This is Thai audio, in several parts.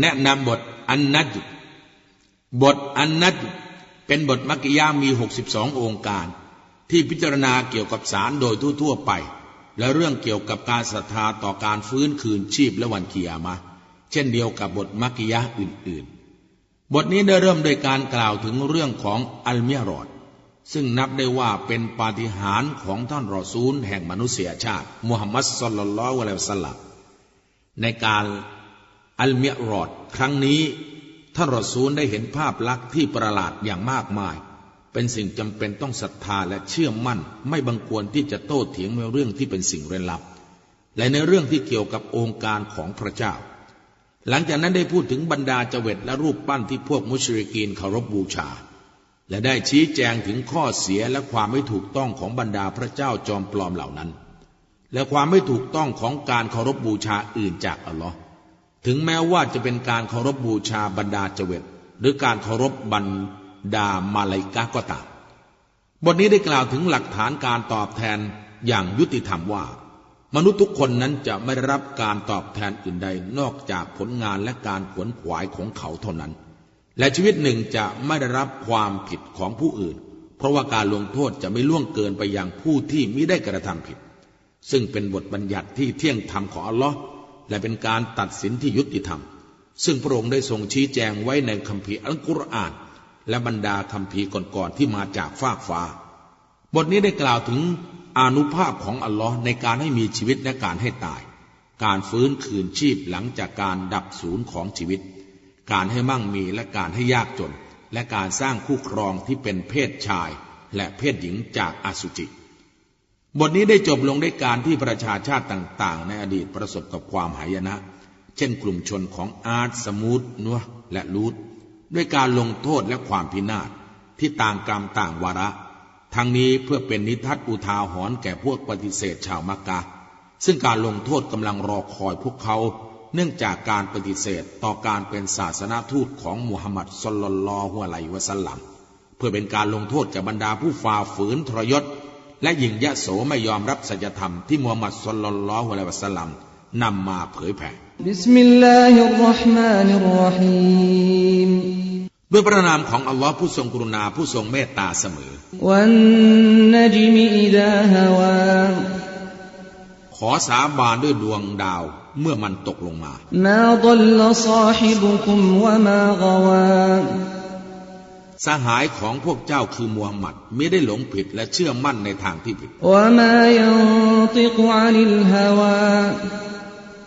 แนะนำบทอันนัดบทอันนัดเป็นบทมักกิยามี62ององค์การ ที่พิจารณาเกี่ยวกับสารโดยทั่วๆไป และเรื่องเกี่ยวกับการศรัทธาต่อการฟื้นคืนชีพและวันกิยามะ เช่นเดียวกับบทมักกิยาอื่นๆ บทนี้ได้เริ่มโดยการกล่าวถึงเรื่องของอัลเมียรอด ซึ่งนับได้ว่าเป็นปาฏิหาริย์ของท่านรอซูลแห่งมนุษยชาติมุฮัมมัดสลลัลลอฮุอะลัยฮิวสลลัมในการ อัลเมียรอด ครั้งนี้ ท่านรอซูลได้เห็นภาพลักษณ์ที่ประหลาดอย่างมากมาย เป็นสิ่งจำเป็นต้องศรัทธาและเชื่อมั่น ไม่บังควรที่จะโต้เถียงในเรื่องที่เป็นสิ่งเร้นลับ และในเรื่องที่เกี่ยวกับองค์การของพระเจ้า หลังจากนั้นได้พูดถึงบรรดาเจเวตและรูปปั้นที่พวกมุชริกีนเคารพบูชา และได้ชี้แจงถึงข้อเสียและความไม่ถูกต้องของบรรดาพระเจ้าจอมปลอมเหล่านั้น และความไม่ถูกต้องของการเคารพบูชาอื่นจากอัลลอฮ์ ถึงแม้ว่าจะเป็นการเคารพบูชาบรรดาเจเวตหรือการเคารพบรรดามาลายกาก็ตามบทนี้ได้กล่าวถึงหลักฐานการตอบแทนอย่างยุติธรรมว่า มนุษย์ทุกคนนั้นจะไม่ได้รับการตอบแทนอื่นใดนอกจากผลงานและการขวนขวายของเขาเท่านั้น และชีวิตหนึ่งจะไม่ได้รับความผิดของผู้อื่น เพราะว่าการลงโทษจะไม่ล่วงเกินไปยังผู้ที่มิได้กระทำผิด ซึ่งเป็นบทบัญญัติที่เที่ยงธรรมของอัลลอฮ์ และเป็นการตัดสินที่ยุติธรรม ซึ่งพระองค์ได้ทรงชี้แจงไว้ในคัมภีร์อัลกุรอาน และบรรดาคัมภีร์ก่อนๆที่มาจากฟากฟ้า บทนี้ได้กล่าวถึงอนุภาพของอัลลอฮ์ในการให้มีชีวิตและการให้ตาย การฟื้นคืนชีพหลังจากการดับศูนย์ของชีวิต การให้มั่งมีและการให้ยากจน และการสร้างคู่ครองที่เป็นเพศชาย และเพศหญิงจากอสุจิ บทนี้ได้จบลงด้วยการที่ประชาชาติต่าง ๆ ในอดีตประสบกับความหายนะ เช่นกลุ่มชนของอาร์ตสมูทนัวและลูดด้วยการลงโทษและความพินาศที่ต่างกรรมต่างวาระ ทั้งนี้เพื่อเป็นนิทัศอุทาหรณ์แก่พวกปฏิเสธชาวมักกะ ซึ่งการลงโทษกำลังรอคอยพวกเขา เนื่องจากการปฏิเสธต่อการเป็นศาสนาทูตของมุฮัมมัดสลลัลฮุอะลัยวะสัลลัมเพื่อเป็นการลงโทษกับบรรดาผู้ฝ่าฝืนทรยศ และหญิงยะโสไม่ยอมรับสัจธรรมที่มูฮัมหมัดสุลลัลลอฮุอะลัยวะสัลลัมนำมาเผยแผ่บิสมิลลาฮิรราะห์มานิรราะฮีมด้วยพระนามของอัลลอฮ์ผู้ทรงกรุณาผู้ทรงเมตตาเสมอ วันนจมิอิดาฮาวาขอสาบานด้วยดวงดาวเมื่อมันตกลงมามาดลลซาฮิบุคุมวะมากวา สหายของพวกเจ้าคือมูฮัมหมัดไม่ได้หลงผิดและเชื่อมั่นในทางที่ผิด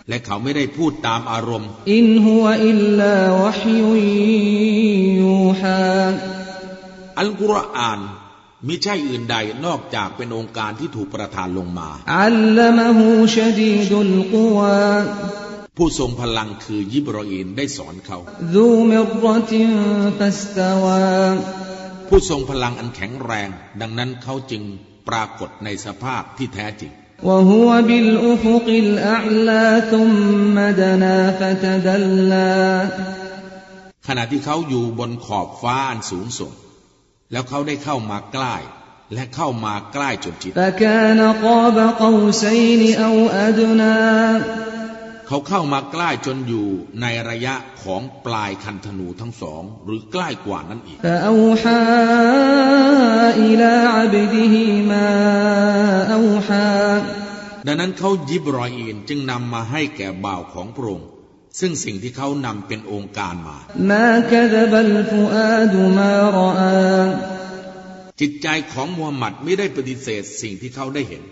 และเขาไม่ได้พูดตามอารมณ์ อินหัวอิลลาวะฮยยูฮาอัลกุรอานมิใช่อื่นใดนอกจากเป็นองค์การที่ถูกประทานลงมาอัลลมหูชดีดุลกวา ผู้ทรงพลังคือยิบรออีนได้สอนเขา ذو مرة فاستوى ผู้ทรงพลังอันแข็งแรง ดังนั้นเขาจึงปรากฏในสภาพที่แท้จริง وهو بالأفق الأعلى ثم دنا فتدلى ขณะที่เขาอยู่บนขอบฟ้าอันสูงส่ง แล้วเขาได้เข้ามาใกล้ และเข้ามาใกล้จนจิต เขาเข้ามาใกล้จนอยู่ในระยะของปลายคันธนูทั้งสอง หรือใกล้กว่านั้นอีกดังนั้นเขายิบรอยอินจึงนำมาให้แก่บ่าวของพระองค์ซึ่งสิ่งที่เขานำเป็นองค์การมา จิตใจของมูฮัมหมัดไม่ได้ปฏิเสธสิ่งที่เขาได้เห็น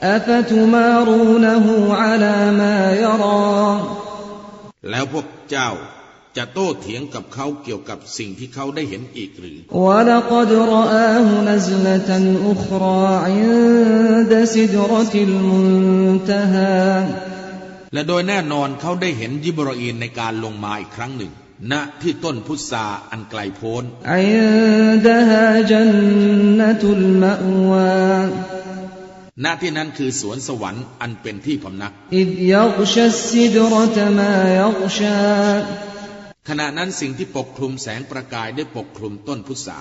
แล้วพวกเจ้าจะโต้เถียงกับเขาเกี่ยวกับสิ่งที่เขาได้เห็นอีกหรือ และโดยแน่นอนเขาได้เห็นยิบรออีนในการลงมาอีกครั้งหนึ่ง ณที่ต้นพุทราอันไกลโพ้นณที่นั้นคือสวนสวรรค์อันเป็นที่พำนักขณะนั้นสิ่งที่ปกคลุมแสงประกายได้ปกคลุมต้นพุทรา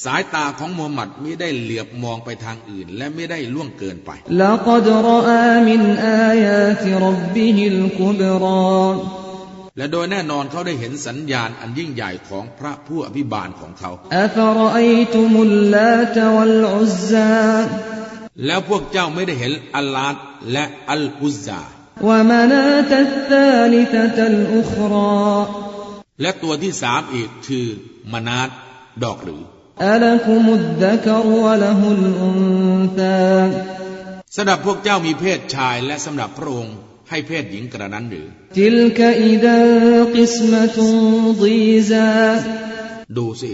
สายตาของมูฮัมหมัดม่ได้เหลือบมองไปทางอื่น และไม่ได้ล่วงเกินไปลักดรอามินอายาติรบบิฮิลกุบรและโดยแน่นอนเขาได้เห็นสัญญาณอันยิ่งใหญ่ของพระผู้อภิบาลของเขาอัฟรอตุมุลลาตวัลอุซาแล้วพวกเจ้าไม่ได้เห็นอัลลาตและอัลอุซซาวะมานาตัสซาลิตตัลอุคราและตัวที่สามอีกคือมนาตดอกหรือ ألكم الذكر وله الأنثى สำหรับพวกเจ้ามีเพศชายและสำหรับพระองค์ให้เพศหญิงกระนั้นหรือ تلك إذا قسمة ضيزى ดูสิ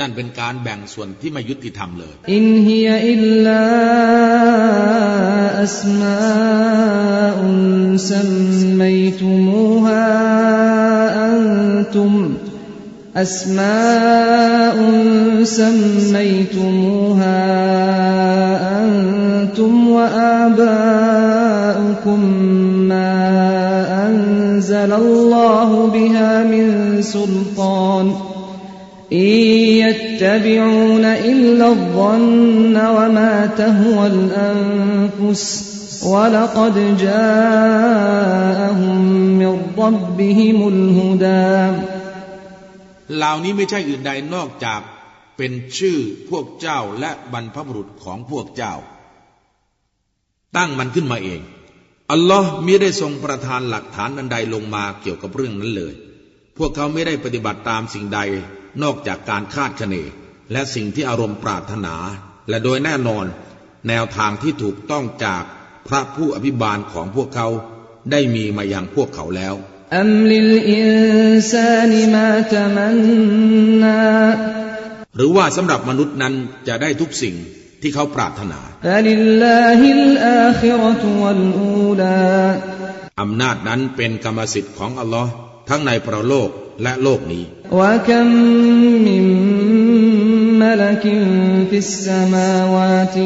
นั่นเป็นการแบ่งส่วนที่ไม่ยุติธรรมเลย إن هي إلا أسماء سميتموها أنتم أسماء سميتموها أنتم وآباؤكم ما أنزل الله بها من سلطان إن يتبعون إلا الظن وما تهوى الأنفس ولقد جاءهم من ربهم الهدى เหล่านี้ไม่ใช่อื่นใดนอกจากเป็นชื่อพวกเจ้าและบรรพบุรุษของพวกเจ้า ตั้งมันขึ้นมาเอง อัลลอฮ์มิได้ทรงประทานหลักฐานอันใดลงมาเกี่ยวกับเรื่องนั้นเลย พวกเขาไม่ได้ปฏิบัติตามสิ่งใดนอกจากการคาดคะเนและสิ่งที่อารมณ์ปรารถนา และโดยแน่นอน แนวทางที่ถูกต้องจากพระผู้อภิบาลของพวกเขาได้มีมาอย่างพวกเขาแล้ว أم للإنسان ما تمنى หรือว่าสำหรับมนุษย์นั้นจะได้ทุกสิ่งที่เขาปรารถนา فلله الآخرة والأولى อำนาจนั้นเป็นกรรมสิทธิ์ของอัลลอฮ์ทั้งในประโลกและโลกนี้ وكم من ملك في السماوات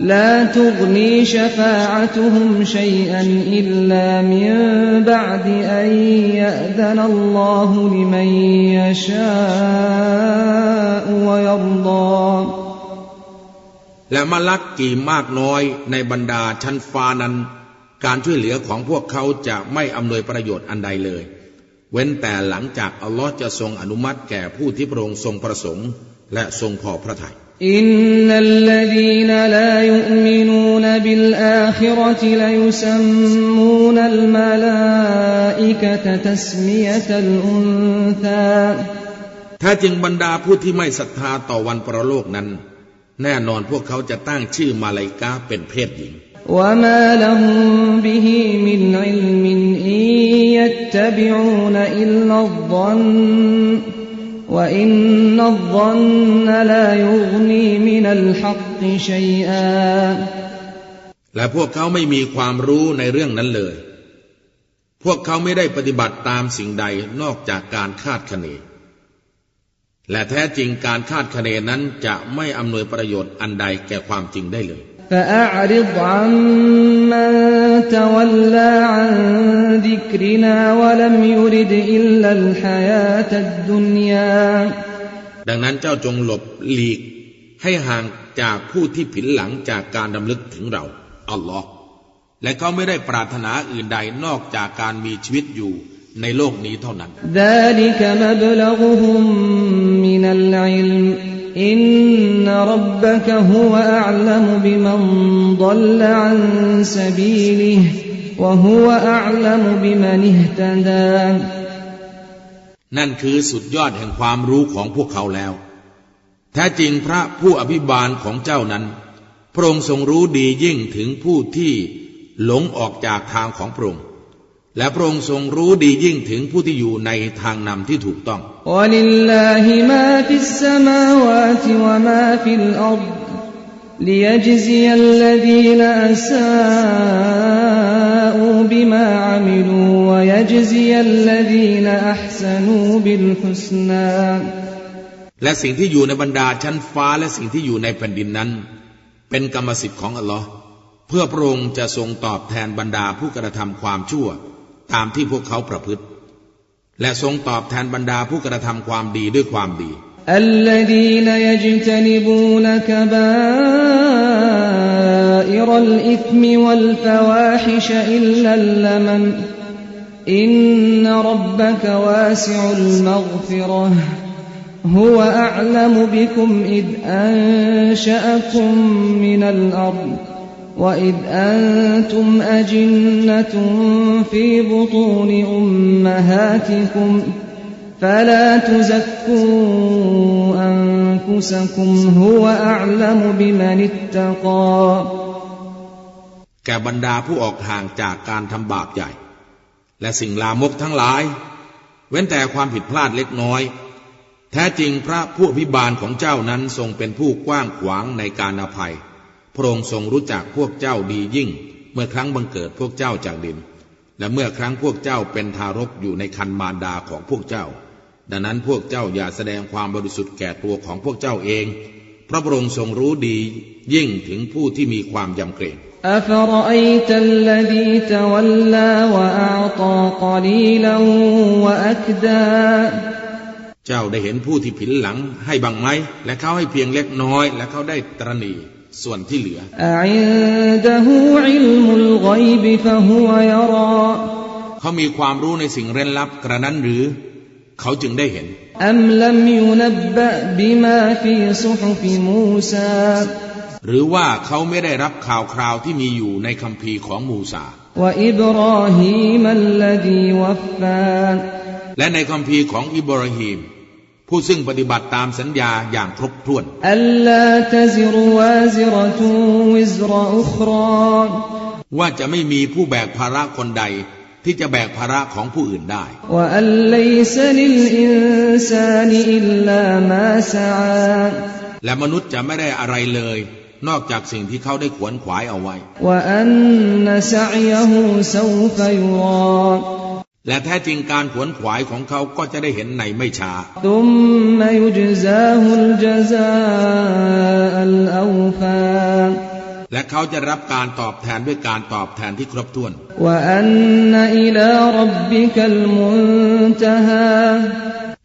لا تغني شفاعتهم شيئا لا تغني شفاعتهم شيئا إلا من بعد أن يأذن الله لمن يشاء ويرضى และมาลักกี่มากน้อยในบรรดาชั้นฟ้านั้น การช่วยเหลือของพวกเขาจะไม่อำนวยประโยชน์อันใดเลย เว้นแต่หลังจากอัลลอฮ์จะทรงอนุมัติแก่ผู้ที่พระองค์ทรงประสงค์ และทรงพอพระทยัย إن الذين لا يؤمنون بالآخرة ليسمون الملائكة تسمية الأنثى ถ้าจริงบรรดาผู้ที่ไม่ศรัทธาต่อวันประโลกนั้น แน่นอนพวกเขาจะตั้งชื่อมาลายกาเป็นเพศหญิง وما لهم به من علم إن يتبعون إلا الظن وإن الظن لا يغني من الحق شيئا และพวกเขาไม่มีความรู้ในเรื่องนั้นเลย พวกเขาไม่ได้ปฏิบัติตามสิ่งใดนอกจากการคาดคะเน และแท้จริงการคาดคะเนนั้นจะไม่อำนวยประโยชน์อันใดแก่ความจริงได้เลย فأعرض عمن تولى عن ذكرنا ولم يرد إلا الحياة الدنيا ดังนั้นเจ้าจงหลบหลีก ให้ห่างจากผู้ที่ผินหลังจากการดำลึกถึงเรา อัลลอฮ์และเขาไม่ได้ปรารถนาอื่นใดนอกจากการมีชีวิตอยู่ในโลกนี้เท่านั้น อินนรับบะกะฮุวะอัลลัมบิมันดัลลอันซะบีลิห์วะฮุวะอัลลัมบิมันอิฮตะดานั่นคือสุดยอดแห่งความรู้ของพวกเขาแล้ว แท้จริงพระผู้อภิบาลของเจ้านั้น พระองค์ทรงรู้ดียิ่งถึงผู้ที่หลงออกจากทางของพระองค์ และพระองค์ทรงรู้ดียิ่งถึงผู้ที่อยู่ในทางนำที่ถูกต้องและสิ่งที่อยู่ในบรรดาชั้นฟ้าและสิ่งที่อยู่ในแผ่นดินนั้น เป็นกรรมสิทธิ์ของอัลลอฮ์เพื่อพระองค์จะทรงตอบแทนบรรดาผู้กระทำความชั่ว ตามที่พวกเขาประพฤติ และทรงตอบแทนบรรดาผู้กระทำความดีด้วยความดี الذين يجتنبون كبائر الإثم والفواحش إلا اللمم إن ربك واسع المغفرة هو أعلم بكم إذ أنشأكم من الأرض وإذ أنتم أجنة في بطون أمهاتكم فلا تزكوا أنفسكم هو أعلم بمن اتقى แก่บรรดาผู้ออกห่างจากการทำบาปใหญ่ และสิ่งลามกทั้งหลาย เว้นแต่ความผิดพลาดเล็กน้อย แท้จริงพระผู้อภิบาลของเจ้านั้นทรงเป็นผู้กว้างขวางในการอภัย พระองค์ทรงรู้จักพวกเจ้าดียิ่ง เมื่อครั้งบังเกิดพวกเจ้าจากดิน และเมื่อครั้งพวกเจ้าเป็นทารกอยู่ในคันมารดาของพวกเจ้า ดังนั้นพวกเจ้าอย่าแสดงความบริสุทธิ์แก่ตัวของพวกเจ้าเองเพราะพระองค์ทรงรู้ดียิ่งถึงผู้ที่มีความยำเกรงเจ้าได้เห็นผู้ที่ผินหลังให้บังไหมและเขาให้เพียงเล็กน้อย และเขาได้ตรณี ส่วนที่เหลือเขามีความรู้ในสิ่งเร้นลับกระนั้นหรือ เขาจึงได้เห็นหรือว่าเขาไม่ได้รับข่าวคราวที่มีอยู่ในคำพีของมูซาและในคำพีของอิบราฮิม ผู้ซึ่งปฏิบัติตามสัญญาอย่างครบถ้วนว่าจะไม่มีผู้แบกภาระคนใด ที่จะแบกภาระของผู้อื่นได้และมนุษย์จะไม่ได้อะไรเลย นอกจากสิ่งที่เขาได้ขวนขวายเอาไว้ และแท้จริงการขวนขวายของเขาก็จะได้เห็นในไม่ช้าและเขาจะรับการตอบแทนด้วยการตอบแทนที่ครบถ้วน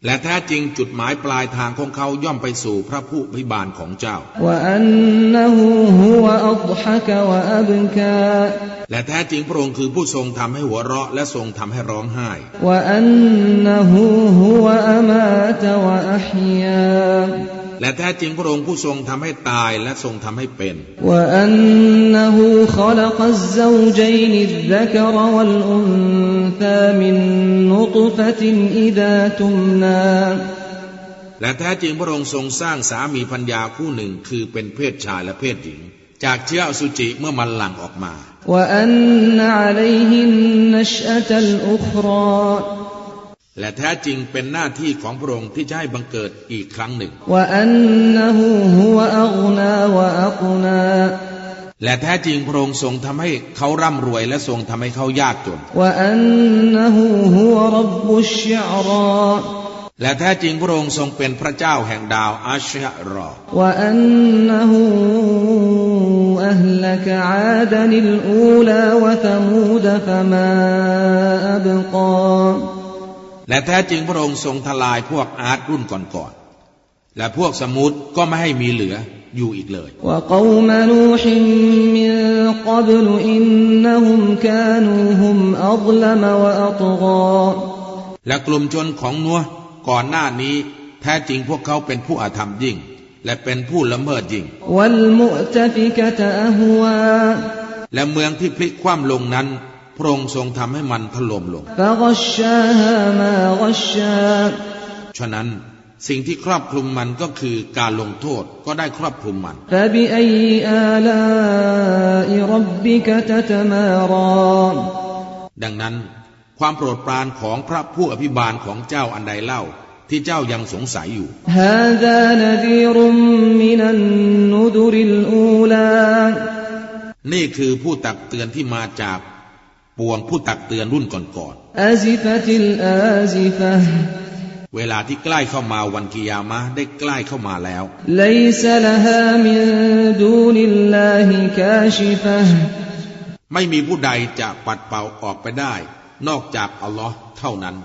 และแท้จริงจุดหมายปลายทางของเขาย่อมไปสู่พระผู้พิบาลของเจ้า และแท้จริงพระองค์คือผู้ทรงทำให้หัวเราะและทรงทำให้ร้องไห้และแท้จริงพระองค์ผู้ทรงทำให้ตายและทรงทำให้เป็นและแท้จริงพระองค์ทรงสร้างสามีพัญญาคู่หนึ่งคือเป็นเพศชายและเพศหญิง จากเชื้ออสุจิเมื่อมันหลั่งออกมาและแท้จริงเป็นหน้าที่ของพระองค์ที่จะให้บังเกิดอีกครั้งหนึ่ง และแท้จริงพระองค์ทรงทำให้เขาร่ำรวยและทรงทำให้เขายากจน และแท้จริงพระองค์ทรงเป็นพระเจ้าแห่งดาวอัชฮะรอว่อันนหูอัลลกอาดนิลอูลาวะทมูดฟมาอับกาและแท้จริงพระองค์ทรงทลายพวกอาดรุ่นก่อนๆ และพวกสมุดก็ไม่ให้มีเหลืออยู่อีกเลยว่าเกานูหิมมิกับลอินนหุมกานูหุมอัลลมวะอัตกาและกลุ่มชนของนัว ก่อนหน้านี้แท้จริงพวกเขาเป็นผู้อาธรรมยิ่ง และเป็นผู้ละเมิดยิ่ง และเมืองที่พลิกคว่ำลงนั้นพระองค์ทรงทำให้มันถล่มลง ฉะนั้นสิ่งที่ครอบคลุมมันก็คือการลงโทษก็ได้ครอบคลุมมัน ดังนั้น ความโปรดปรานของพระผู้อภิบาลของเจ้าอันใดเล่าที่เจ้ายังสงสัยอยู่นี่คือผู้ตักเตือนที่มาจากปวงผู้ตักเตือนรุ่นก่อนๆเวลาที่ใกล้เข้ามาวันกิยามะได้ใกล้เข้ามาแล้วไไม่มีผู้ใดจะปัดเป่าออกไปได้ นอกจากอัลลอฮ์เท่านั้น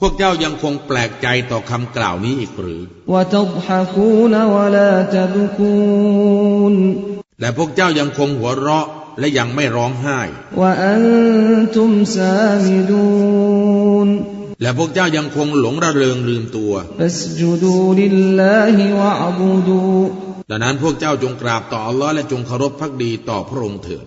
พวกเจ้ายังคงแปลกใจต่อคำกล่าวนี้อีกหรือ และพวกเจ้ายังคงหัวเราะและยังไม่ร้องไห้ และพวกเจ้ายังคงหลงระเริงลืมตัว ดังนั้นพวกเจ้าจงกราบต่ออัลลอฮ์และจงเคารพพักดีต่อพระองค์เถิด